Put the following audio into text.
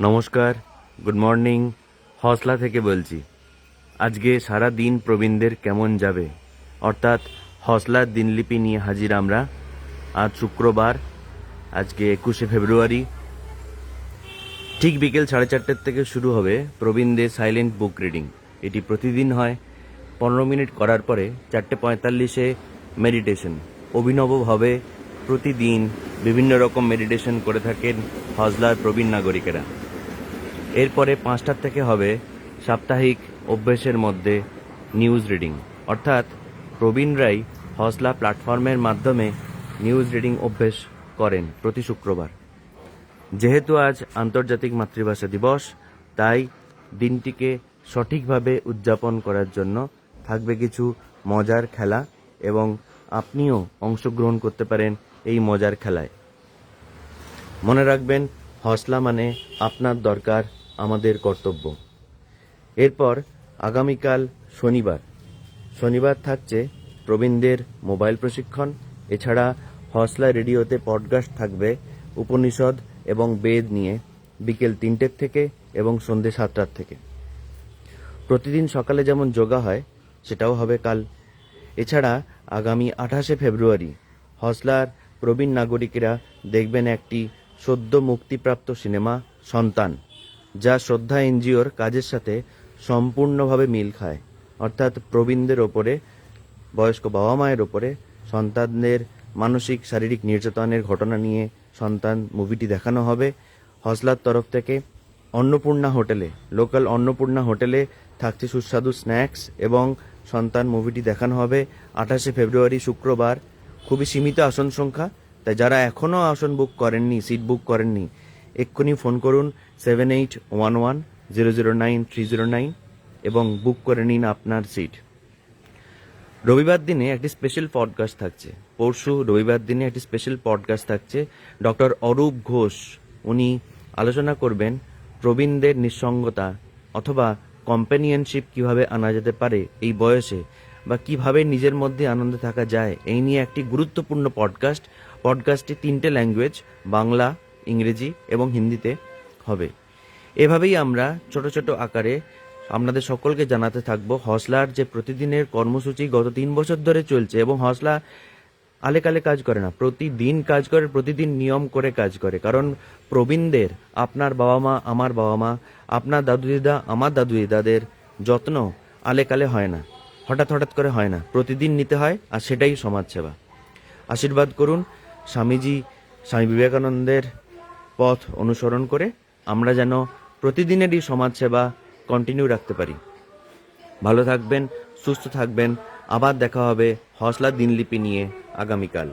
নমস্কার good morning Hausla থেকে বলছি। আজকে সারা দিন প্রবীণদের কেমন যাবে? অর্থাৎ হসলার দিনলিপি নিয়ে হাজির আমরা। আজ শুক্রবার, আজকে একুশে ফেব্রুয়ারি। ঠিক বিকেল সাড়ে চারটের থেকে শুরু হবে প্রবীণদের সাইলেন্ট বুক রিডিং এটি প্রতিদিন হয়। পনেরো মিনিট করার পরে চারটে পঁয়তাল্লিশে মেডিটেশন অভিনবভাবে প্রতিদিন বিভিন্ন রকম মেডিটেশন করে থাকেন হজলার প্রবীণ নাগরিকেরা। এরপরে পাঁচটার থেকে হবে সাপ্তাহিক অভ্যেসের মধ্যে নিউজ রিডিং। অর্থাৎ প্রবীণ রায় হসলা প্ল্যাটফর্মের মাধ্যমে নিউজ রিডিং অভ্যেস করেন প্রতি শুক্রবার। যেহেতু আজ আন্তর্জাতিক মাতৃভাষা দিবস, তাই দিনটিকে সঠিকভাবে উদযাপন করার জন্য থাকবে কিছু মজার খেলা এবং আপনিও অংশগ্রহণ করতে পারেন এই মজার খেলায়। মনে রাখবেন, হসলা মানে আপনার দরকার আমাদের কর্তব্য। এরপর আগামীকাল শনিবার। শনিবার থাকছে প্রবীণদের মোবাইল প্রশিক্ষণ। এছাড়া হসলা রেডিওতে পডকাস্ট থাকবে, উপনিষদ এবং বেদ নিয়ে বিকেল তিনটের থেকে এবং সন্ধে সাতটার থেকে। প্রতিদিন সকালে যেমন যোগা হয়, সেটাও হবে কাল। এছাড়া আগামী আঠাশে ফেব্রুয়ারি হসলার প্রবীণ নাগরিকেরা দেখবেন একটি সদ্য মুক্তিপ্রাপ্ত সিনেমা, সন্তান। যা শ্রদ্ধা এনজিওর কাজের সাথে সম্পূর্ণভাবে মিল খায়। অর্থাৎ প্রবীণদের ওপরে, বয়স্ক বাবা মায়ের ওপরে, সন্তানদের মানসিক, শারীরিক নির্যাতনের ঘটনা নিয়ে সন্তান মুভিটি দেখানো হবে। হসলার তরফ থেকে অন্নপূর্ণা হোটেলে, লোকাল অন্নপূর্ণা হোটেলে থাকছে সুস্বাদু স্ন্যাক্স এবং সন্তান মুভিটি দেখানো হবে আঠাশে ফেব্রুয়ারি, শুক্রবার। খুবই সীমিত আসন সংখ্যা, তাই যারা এখনও আসন বুক করেননি, সিট বুক করেননি এক্ষুনি ফোন করুন seven eight one one zero zero nine three zero nine এবং বুক করে নিন আপনার সিট। রবিবার দিনে একটি স্পেশাল পডকাস্ট থাকছে। পরশু রবিবার দিনে একটি স্পেশাল পডকাস্ট থাকছে। ডক্টর অরূপ ঘোষ, উনি আলোচনা করবেন প্রবীণদের নিঃসঙ্গতা অথবা কম্প্যানিয়নশিপ কীভাবে আনা যেতে পারে এই বয়সে বা কীভাবে নিজের মধ্যে আনন্দে থাকা যায়, এই নিয়ে একটি গুরুত্বপূর্ণ পডকাস্ট পডকাস্টটি তিনটে ল্যাঙ্গুয়েজ বাংলা ইংরেজি এবং হিন্দিতে হবে। এভাবেই আমরা ছোট ছোট আকারে আপনাদের সকলকে জানাতে থাকব, হসলার যে প্রতিদিনের কর্মসূচি গত তিন বছর ধরে চলছে এবং হসলা আলে কালে কাজ করে না, প্রতিদিন কাজ করে, প্রতিদিন নিয়ম করে কাজ করে। কারণ প্রবীণদের, আপনার বাবা মা, আমার বাবা মা, আপনার দাদু দিদা, আমার দাদু দিদাদের যত্ন আলে কালে হয় না, হঠাৎ হঠাৎ করে হয় না। প্রতিদিন নিতে হয় আর সেটাই সমাজসেবা। আশীর্বাদ করুন, স্বামীজি, স্বামী বিবেকানন্দের পথ অনুসরণ করে আমরা যেন প্রতিদিনেরই সমাজসেবা কন্টিনিউ রাখতে পারি। ভালো থাকবেন, সুস্থ থাকবেন। আবার দেখা হবে হসলা দিনলিপি নিয়ে আগামীকাল।